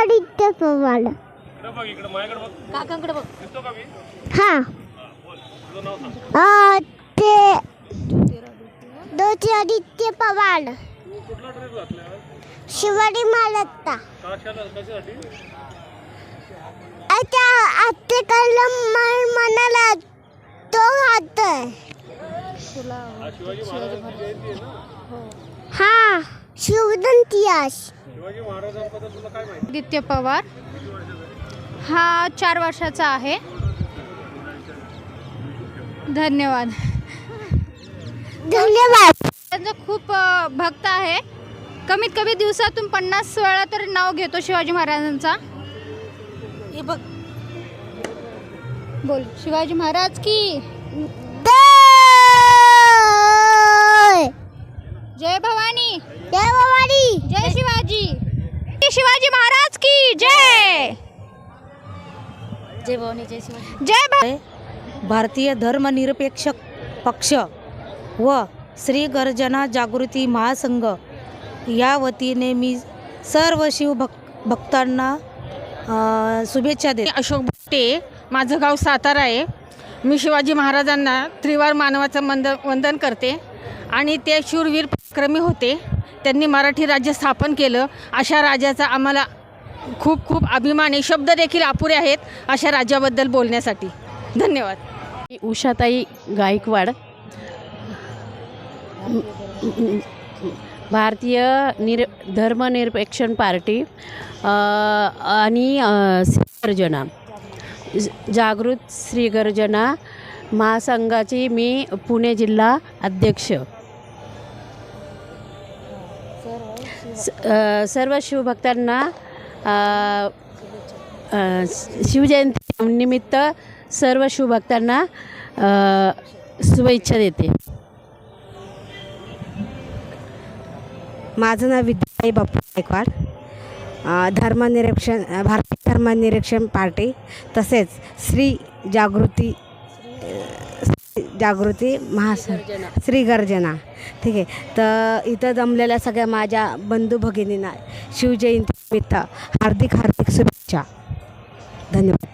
आदित्य पवार काकांकडे बघ. हा. अ, ते ज्योतिरादित्य पवार. शिवाजी आता आजचे कलम मला म्हणाला तो महाराज हा आदित्य पवार. हा चार वर्षाचा आहे. धन्यवाद. धन्यवाद. त्यांचा खूप अ, भक्त आहे. कमीत कमी दिवसातून पन्नास वेळा तरी नाव घेतो शिवाजी महाराजांचा. हे बघ. बोल शिवाजी महाराज की. जय भवानी जय शिवाजी. जय भा- भारतीय धर्मनिरपेक्ष पक्ष व श्री गर्जना जागृती महासंघ या वतीने मी सर्व शिवभक भक्तांना अ, शुभेच्छा देते अशोक भुट्टे माझं गाव सातारा आहे. मी शिवाजी महाराजांना त्रिवार मानवाचं मंद वंदन करते आणि ते शूरवीर पराक्रमी होते. त्यांनी मराठी राज्य स्थापन केलं. अशा राजाचा आम्हाला खूप खूप अभिमान. आहे शब्द देखील अपुरे आहेत अशा राज्याबद्दल बोलण्यासाठी. धन्यवाद. उषाताई गायकवाड. भारतीय निर धर्मनिरपेक्षण पार्टी आणि श्रीगर्जना. जागृत श्रीगर्जना महासंघाची मी पुणे जिल्हा अध्यक्ष. स- सर्व शिवभक्तांना शिवजयंती निमित्त सर्व शिवभक्तांना शुभेच्छा देते. माझं नाव विद्याई बाप्पू गायकवाड. धर्मनिरीक्षण भारतीय धर्मनिरीक्षण पार्टी तसेच श्री जागृती जागृती महासंघ श्री गर्जना. ठीक आहे. तर इथं जमलेल्या सगळ्या माझ्या बंधू भगिनींना शिवजयंतीनिमित्त हार्दिक हार्दिक शुभेच्छा. धन्यवाद.